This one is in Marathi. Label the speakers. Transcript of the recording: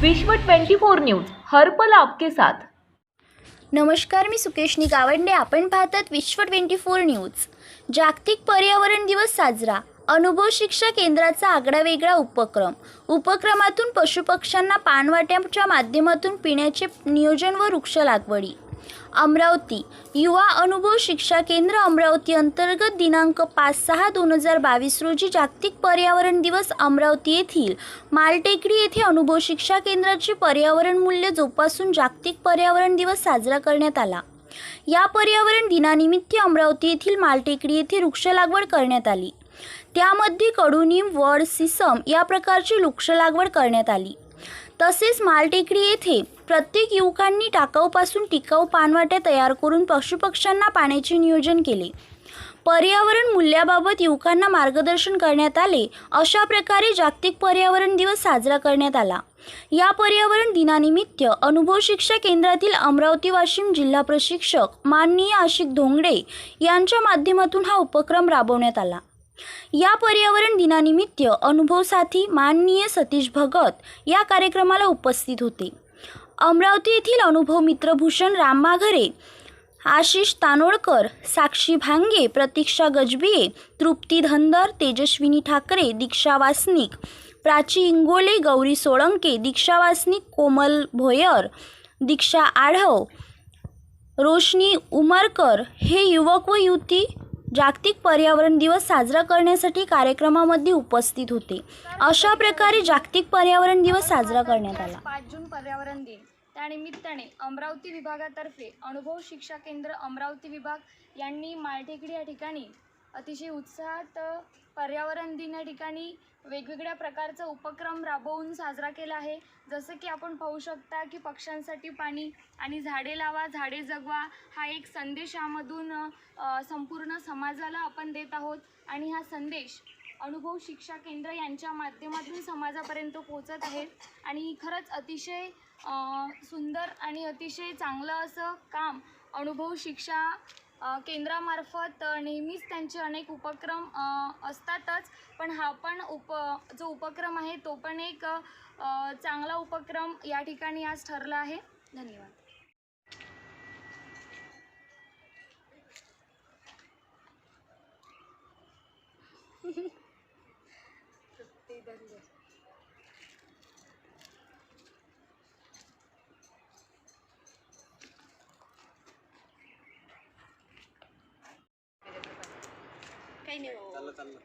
Speaker 1: विश्व 24 न्यूज हर्पल आपके साथ.
Speaker 2: नमस्कार मी सुकेशनी गावंडे. आपण पाहतात विश्व ट्वेंटी फोर न्यूज. जागतिक पर्यावरण दिवस साजरा. अनुभव शिक्षा केंद्राचा आगळा वेगळा उपक्रम. उपक्रमातून पशुपक्ष्यांना पानवाट्यांच्या माध्यमातून पिण्याचे नियोजन व वृक्ष लागवडी. अमरावती. युवा अनुभव शिक्षा केंद्र अमरावती अंतर्गत दिनांक पाच सहा दोन हजार बावीस रोजी जागतिक पर्यावरण दिवस अमरावती येथील मालटेकडी येथे अनुभव शिक्षा केंद्राचे पर्यावरण मूल्य जोपासून जागतिक पर्यावरण दिवस साजरा करण्यात आला. या पर्यावरण दिनानिमित्त अमरावती येथील मालटेकडी येथे वृक्ष लागवड करण्यात आली. त्यामध्ये कडुनिम वड सिसम या प्रकारची वृक्ष लागवड करण्यात आली. तसेच मालटेकडी येथे प्रत्येक युवकांनी टाकाऊपासून टिकाऊ पानवाट्या तयार करून पशुपक्ष्यांना पाण्याचे नियोजन केले. पर्यावरण मूल्याबाबत युवकांना मार्गदर्शन करण्यात आले अशा प्रकारे जागतिक पर्यावरण दिवस साजरा करण्यात आला. या पर्यावरण दिनानिमित्त अनुभव शिक्षा केंद्रातील अमरावती वाशिम जिल्हा प्रशिक्षक माननीय आशिक धोंगडे यांच्या माध्यमातून हा उपक्रम राबवण्यात आला. या पर्यावरण दिनानिमित्त अनुभव साथी माननीय सतीश भगत या कार्यक्रमाला उपस्थित होते. अमरावती येथील अनुभव मित्रभूषण राम माघरे आशिष तानोळकर साक्षी भांगे प्रतीक्षा गजबिये तृप्ती धनदर तेजस्विनी ठाकरे दीक्षा वासनिक प्राची इंगोले गौरी सोळंके दीक्षा वासनिक कोमल भोयर दीक्षा आढव रोशनी उमरकर हे युवक व युवती जागतिक पर्यावरण दिवस साजरा करण्यासाठी कार्यक्रमामध्ये उपस्थित होते. अशा प्रकारे जागतिक पर्यावरण दिवस साजरा करण्यात आला.
Speaker 3: पाच जून पर्यावरण दिन. त्यानिमित्ताने अमरावती विभागातर्फे अनुभव शिक्षा केंद्र अमरावती विभाग यांनी माळटेकडी या ठिकाणी अतिशय उत्साहात पर्यावरण दिन या ठिकाणी वेगवेगळ्या प्रकारचा उपक्रम राबवून साजरा केला आहे. जसं की आपण पाहू शकता की पक्ष्यांसाठी पाणी आणि झाडे लावा झाडे जगवा हा एक संदेश यामधून संपूर्ण समाजाला आपण देत आहोत. आणि हा संदेश अनुभव शिक्षा केंद्र यांच्या माध्यमातून समाजापर्यंत पोचत आहे. आणि खरंच अतिशय सुंदर आणि अतिशय चांगलं असं काम अनुभव शिक्षा केंद्रामार्फत नेहमीच त्यांचे अनेक उपक्रम असतातच. पण हा पण उप जो उपक्रम आहे तो पण एक चांगला उपक्रम या ठिकाणी आज ठरला आहे. धन्यवाद.
Speaker 4: चाललं चाललं